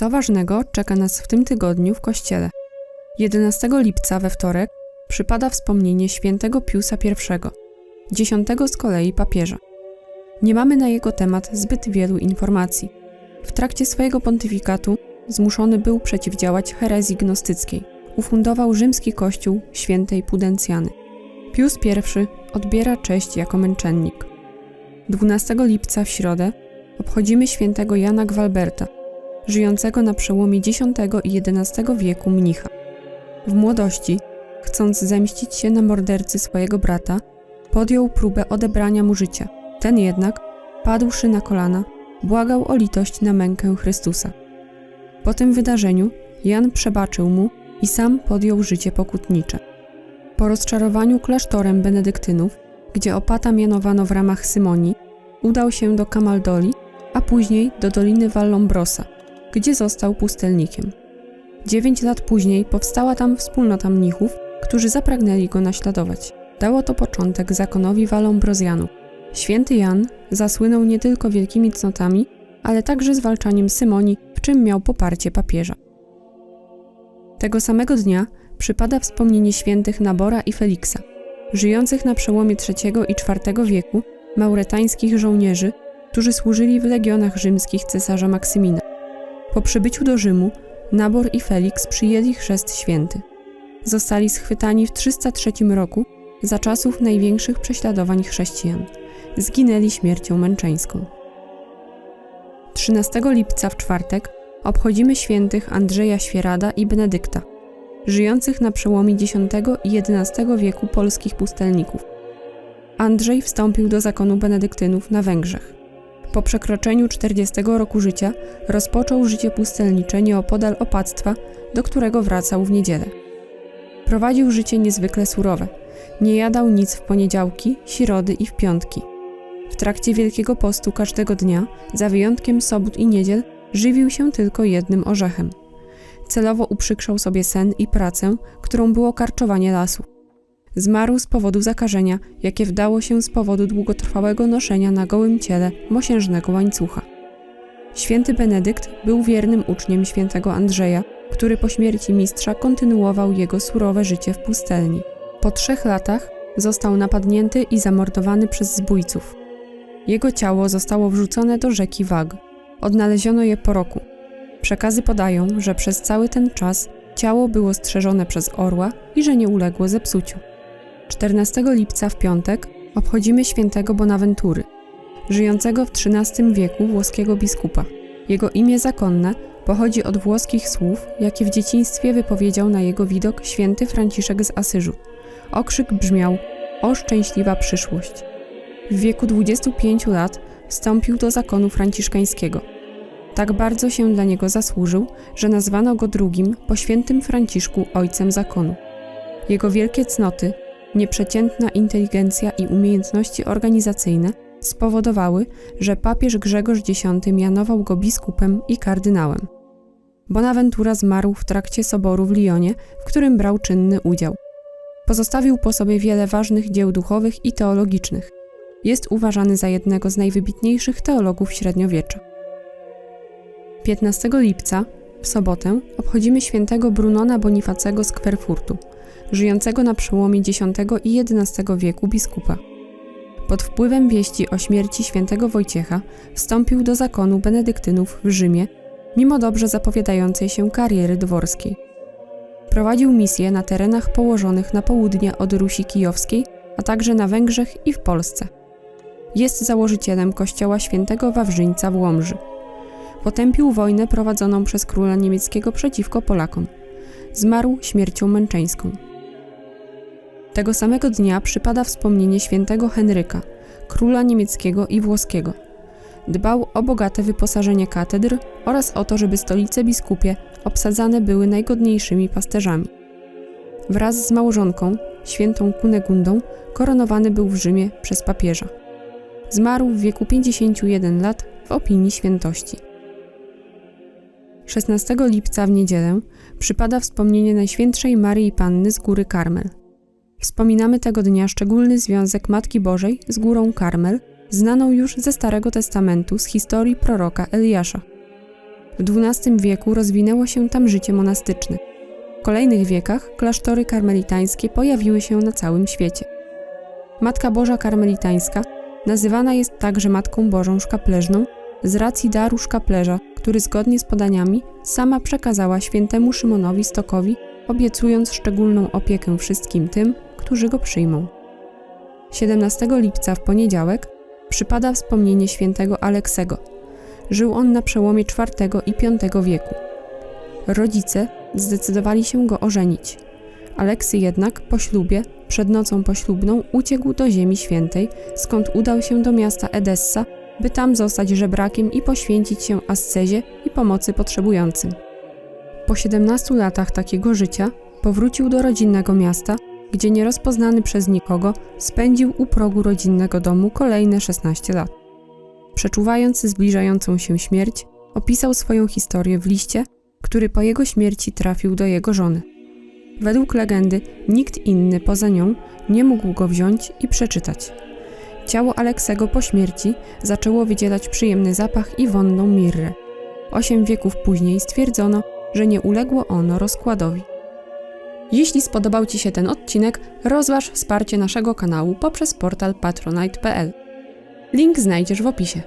Co ważnego czeka nas w tym tygodniu w kościele? 11 lipca we wtorek przypada wspomnienie świętego Piusa I, dziesiątego z kolei papieża. Nie mamy na jego temat zbyt wielu informacji. W trakcie swojego pontyfikatu zmuszony był przeciwdziałać herezji gnostyckiej. Ufundował rzymski kościół świętej Pudencjany. Pius I odbiera cześć jako męczennik. 12 lipca w środę obchodzimy świętego Jana Gwalberta, żyjącego na przełomie X i XI wieku mnicha. W młodości, chcąc zemścić się na mordercy swojego brata, podjął próbę odebrania mu życia. Ten jednak, padłszy na kolana, błagał o litość na mękę Chrystusa. Po tym wydarzeniu Jan przebaczył mu i sam podjął życie pokutnicze. Po rozczarowaniu klasztorem benedyktynów, gdzie opata mianowano w ramach Symonii, udał się do Kamaldoli, a później do Doliny Vallombrosa, gdzie został pustelnikiem. Dziewięć lat później powstała tam wspólnota mnichów, którzy zapragnęli go naśladować. Dało to początek zakonowi Valombrozjanów. Święty Jan zasłynął nie tylko wielkimi cnotami, ale także zwalczaniem Symonii, w czym miał poparcie papieża. Tego samego dnia przypada wspomnienie świętych Nabora i Feliksa, żyjących na przełomie III i IV wieku mauretańskich żołnierzy, którzy służyli w legionach rzymskich cesarza Maksymina. Po przybyciu do Rzymu Nabor i Feliks przyjęli chrzest święty. Zostali schwytani w 303 roku za czasów największych prześladowań chrześcijan. Zginęli śmiercią męczeńską. 13 lipca w czwartek obchodzimy świętych Andrzeja Świerada i Benedykta, żyjących na przełomie X i XI wieku polskich pustelników. Andrzej wstąpił do zakonu benedyktynów na Węgrzech. Po przekroczeniu 40 roku życia rozpoczął życie pustelnicze nieopodal opactwa, do którego wracał w niedzielę. Prowadził życie niezwykle surowe. Nie jadał nic w poniedziałki, środy i w piątki. W trakcie Wielkiego Postu każdego dnia, za wyjątkiem sobót i niedziel, żywił się tylko jednym orzechem. Celowo uprzykrzał sobie sen i pracę, którą było karczowanie lasu. Zmarł z powodu zakażenia, jakie wdało się z powodu długotrwałego noszenia na gołym ciele mosiężnego łańcucha. Święty Benedykt był wiernym uczniem świętego Andrzeja, który po śmierci mistrza kontynuował jego surowe życie w pustelni. Po trzech latach został napadnięty i zamordowany przez zbójców. Jego ciało zostało wrzucone do rzeki Wag. Odnaleziono je po roku. Przekazy podają, że przez cały ten czas ciało było strzeżone przez orła i że nie uległo zepsuciu. 14 lipca w piątek obchodzimy świętego Bonaventury, żyjącego w XIII wieku włoskiego biskupa. Jego imię zakonne pochodzi od włoskich słów, jakie w dzieciństwie wypowiedział na jego widok święty Franciszek z Asyżu. Okrzyk brzmiał: O szczęśliwa przyszłość! W wieku 25 lat wstąpił do zakonu franciszkańskiego. Tak bardzo się dla niego zasłużył, że nazwano go drugim po świętym Franciszku ojcem zakonu. Jego wielkie cnoty, Nieprzeciętna inteligencja i umiejętności organizacyjne spowodowały, że papież Grzegorz X mianował go biskupem i kardynałem. Bonaventura zmarł w trakcie soboru w Lyonie, w którym brał czynny udział. Pozostawił po sobie wiele ważnych dzieł duchowych i teologicznych. Jest uważany za jednego z najwybitniejszych teologów średniowiecza. 15 lipca, w sobotę, obchodzimy świętego Brunona Bonifacego z Kwerfurtu – żyjącego na przełomie X i XI wieku biskupa. Pod wpływem wieści o śmierci świętego Wojciecha wstąpił do zakonu benedyktynów w Rzymie, mimo dobrze zapowiadającej się kariery dworskiej. Prowadził misje na terenach położonych na południe od Rusi Kijowskiej, a także na Węgrzech i w Polsce. Jest założycielem kościoła świętego Wawrzyńca w Łomży. Potępił wojnę prowadzoną przez króla niemieckiego przeciwko Polakom. Zmarł śmiercią męczeńską. Tego samego dnia przypada wspomnienie świętego Henryka, króla niemieckiego i włoskiego. Dbał o bogate wyposażenie katedr oraz o to, żeby stolice biskupie obsadzane były najgodniejszymi pasterzami. Wraz z małżonką, świętą Kunegundą, koronowany był w Rzymie przez papieża. Zmarł w wieku 51 lat w opinii świętości. 16 lipca w niedzielę przypada wspomnienie Najświętszej Maryi Panny z Góry Karmel. Wspominamy tego dnia szczególny związek Matki Bożej z górą Karmel, znaną już ze Starego Testamentu z historii proroka Eliasza. W XII wieku rozwinęło się tam życie monastyczne. W kolejnych wiekach klasztory karmelitańskie pojawiły się na całym świecie. Matka Boża Karmelitańska nazywana jest także Matką Bożą Szkapleżną z racji daru szkaplerza, który zgodnie z podaniami sama przekazała świętemu Szymonowi Stokowi, obiecując szczególną opiekę wszystkim tym, którzy go przyjmą. 17 lipca w poniedziałek przypada wspomnienie świętego Aleksego. Żył on na przełomie IV i V wieku. Rodzice zdecydowali się go ożenić. Aleksy jednak po ślubie, przed nocą poślubną, uciekł do Ziemi Świętej, skąd udał się do miasta Edessa, by tam zostać żebrakiem i poświęcić się ascezie i pomocy potrzebującym. Po 17 latach takiego życia powrócił do rodzinnego miasta, gdzie nierozpoznany przez nikogo spędził u progu rodzinnego domu kolejne 16 lat. Przeczuwając zbliżającą się śmierć, opisał swoją historię w liście, który po jego śmierci trafił do jego żony. Według legendy nikt inny poza nią nie mógł go wziąć i przeczytać. Ciało Aleksego po śmierci zaczęło wydzielać przyjemny zapach i wonną mirrę. Osiem wieków później stwierdzono, że nie uległo ono rozkładowi. Jeśli spodobał Ci się ten odcinek, rozważ wsparcie naszego kanału poprzez portal patronite.pl. Link znajdziesz w opisie.